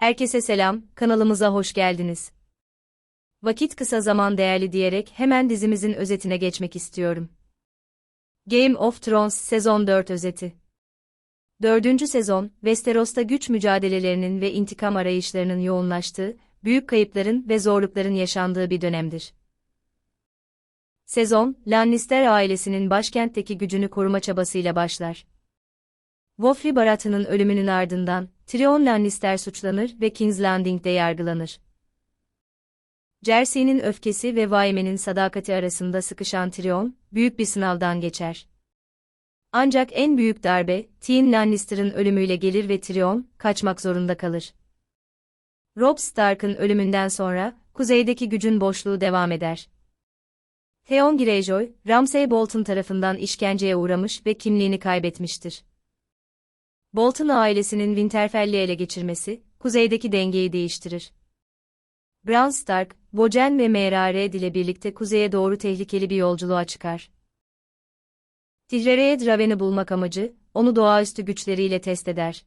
Herkese selam, kanalımıza hoş geldiniz. Vakit kısa zaman değerli diyerek hemen dizimizin özetine geçmek istiyorum. Game of Thrones Sezon 4 özeti. Dördüncü sezon, Westeros'ta güç mücadelelerinin ve intikam arayışlarının yoğunlaştığı, büyük kayıpların ve zorlukların yaşandığı bir dönemdir. Sezon, Lannister ailesinin başkentteki gücünü koruma çabasıyla başlar. Joffrey Baratheon'un ölümünün ardından, Tyrion Lannister suçlanır ve King's Landing'de yargılanır. Cersei'nin öfkesi ve Vaime'nin sadakati arasında sıkışan Tyrion, büyük bir sınavdan geçer. Ancak en büyük darbe, Tyrion Lannister'ın ölümüyle gelir ve Tyrion, kaçmak zorunda kalır. Robb Stark'ın ölümünden sonra, kuzeydeki gücün boşluğu devam eder. Theon Greyjoy, Ramsay Bolton tarafından işkenceye uğramış ve kimliğini kaybetmiştir. Bolton ailesinin Winterfell'i ele geçirmesi, kuzeydeki dengeyi değiştirir. Bran Stark, Bojen ve Merred ile birlikte kuzeye doğru tehlikeli bir yolculuğa çıkar. Tihrere'ye Draven'i bulmak amacı, onu doğaüstü güçleriyle test eder.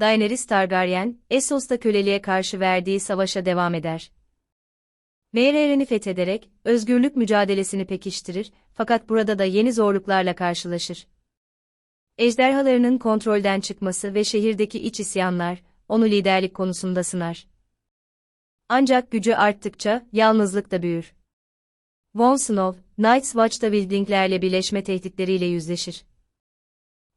Daenerys Targaryen, Essos'ta köleliğe karşı verdiği savaşa devam eder. Meireren'i fethederek, özgürlük mücadelesini pekiştirir, fakat burada da yeni zorluklarla karşılaşır. Ejderhalarının kontrolden çıkması ve şehirdeki iç isyanlar, onu liderlik konusunda sınar. Ancak gücü arttıkça, yalnızlık da büyür. Von Snow, Night's Watch'ta Wildling'lerle birleşme tehditleriyle yüzleşir.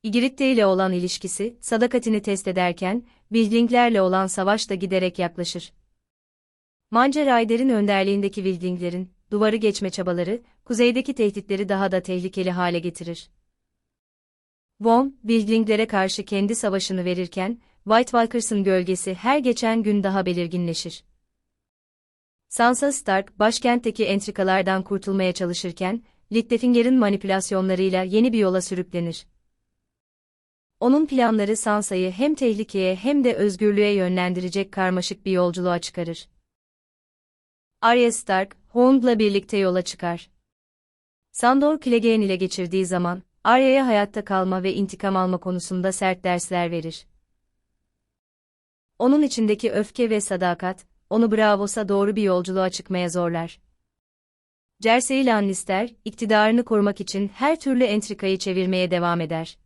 Ygritte ile olan ilişkisi, sadakatini test ederken, Wildling'lerle olan savaş da giderek yaklaşır. Manca Ryder'in önderliğindeki Wildling'lerin, duvarı geçme çabaları, kuzeydeki tehditleri daha da tehlikeli hale getirir. Von, Wildlinglere karşı kendi savaşını verirken, White Walkers'ın gölgesi her geçen gün daha belirginleşir. Sansa Stark, başkentteki entrikalardan kurtulmaya çalışırken, Littlefinger'in manipülasyonlarıyla yeni bir yola sürüklenir. Onun planları Sansa'yı hem tehlikeye hem de özgürlüğe yönlendirecek karmaşık bir yolculuğa çıkarır. Arya Stark, Hound'la birlikte yola çıkar. Sandor Clegane ile geçirdiği zaman, Arya'ya hayatta kalma ve intikam alma konusunda sert dersler verir. Onun içindeki öfke ve sadakat, onu Bravos'a doğru bir yolculuğa çıkmaya zorlar. Cersei Lannister, iktidarını korumak için her türlü entrikayı çevirmeye devam eder.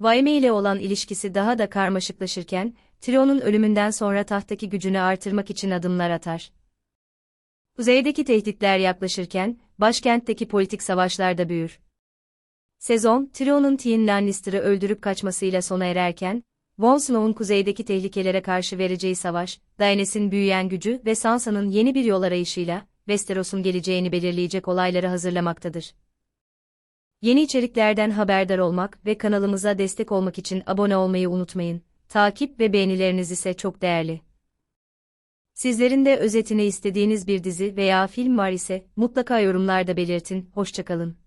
Vaime ile olan ilişkisi daha da karmaşıklaşırken, Tyrion'un ölümünden sonra tahttaki gücünü artırmak için adımlar atar. Kuzeydeki tehditler yaklaşırken, başkentteki politik savaşlar da büyür. Sezon, Tyrion'un Tyrion Lannister'ı öldürüp kaçmasıyla sona ererken, Jon Snow'un kuzeydeki tehlikelere karşı vereceği savaş, Daenerys'in büyüyen gücü ve Sansa'nın yeni bir yol arayışıyla, Westeros'un geleceğini belirleyecek olayları hazırlamaktadır. Yeni içeriklerden haberdar olmak ve kanalımıza destek olmak için abone olmayı unutmayın. Takip ve beğenileriniz ise çok değerli. Sizlerin de özetini istediğiniz bir dizi veya film var ise mutlaka yorumlarda belirtin. Hoşçakalın.